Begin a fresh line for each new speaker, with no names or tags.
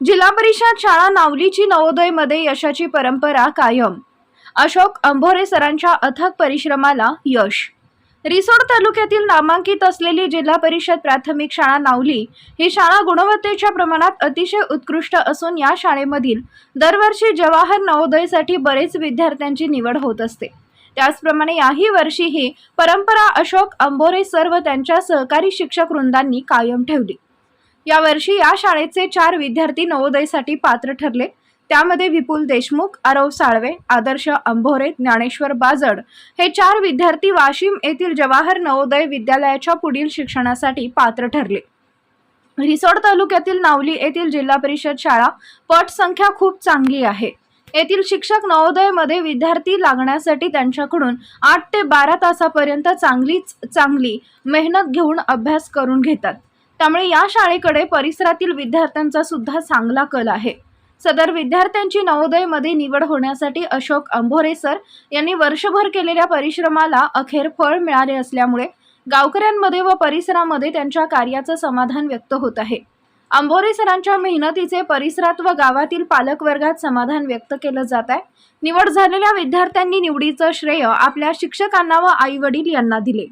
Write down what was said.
जिल्हा परिषद शाळा नावलीची नवोदयमध्ये यशाची परंपरा कायम. अशोक अंभोरे सरांच्या अथक परिश्रमाला यश. रिसोड तालुक्यातील नामांकित असलेली जिल्हा परिषद प्राथमिक शाळा नावली ही शाळा गुणवत्तेच्या प्रमाणात अतिशय उत्कृष्ट असून या शाळेमधील दरवर्षी जवाहर नवोदयसाठी बरेच विद्यार्थ्यांची निवड होत असते. त्याचप्रमाणे याही वर्षी ही परंपरा अशोक अंबोरे सर्व त्यांच्या सहकारी शिक्षक वृंदांनी कायम ठेवली. यावर्षी या शाळेचे चार विद्यार्थी नवोदयसाठी पात्र ठरले. त्यामध्ये विपुल देशमुख आरव साळवे आदर्श अंभोरे ज्ञानेश्वर बाजड हे चार विद्यार्थी वाशिम येथील जवाहर नवोदय विद्यालयाच्या पुढील शिक्षणासाठी पात्र ठरले. रिसोड तालुक्यातील नावली येथील जिल्हा परिषद शाळा पट संख्या खूप चांगली आहे. येथील शिक्षक नवोदयमध्ये विद्यार्थी लागण्यासाठी त्यांच्याकडून आठ ते बारा तासापर्यंत चांगलीच चांगली मेहनत घेऊन अभ्यास करून घेतात. त्यामुळे या शाळेकडे परिसरातील विद्यार्थ्यांचा सुद्धा चांगला कल आहे. सदर विद्यार्थ्यांची नवोदयमध्ये निवड होण्यासाठी अशोक अंभोरे सर यांनी वर्षभर केलेल्या परिश्रमाला अखेर फळ मिळाले असल्यामुळे गावकऱ्यांमध्ये व परिसरामध्ये त्यांच्या कार्याचं समाधान व्यक्त होत आहे. अंभोरे सरांच्या मेहनतीचे परिसरात व गावातील पालकवर्गात समाधान व्यक्त केलं जात आहे. निवड झालेल्या विद्यार्थ्यांनी निवडीचं श्रेय आपल्या शिक्षकांना व आई वडील यांना दिले.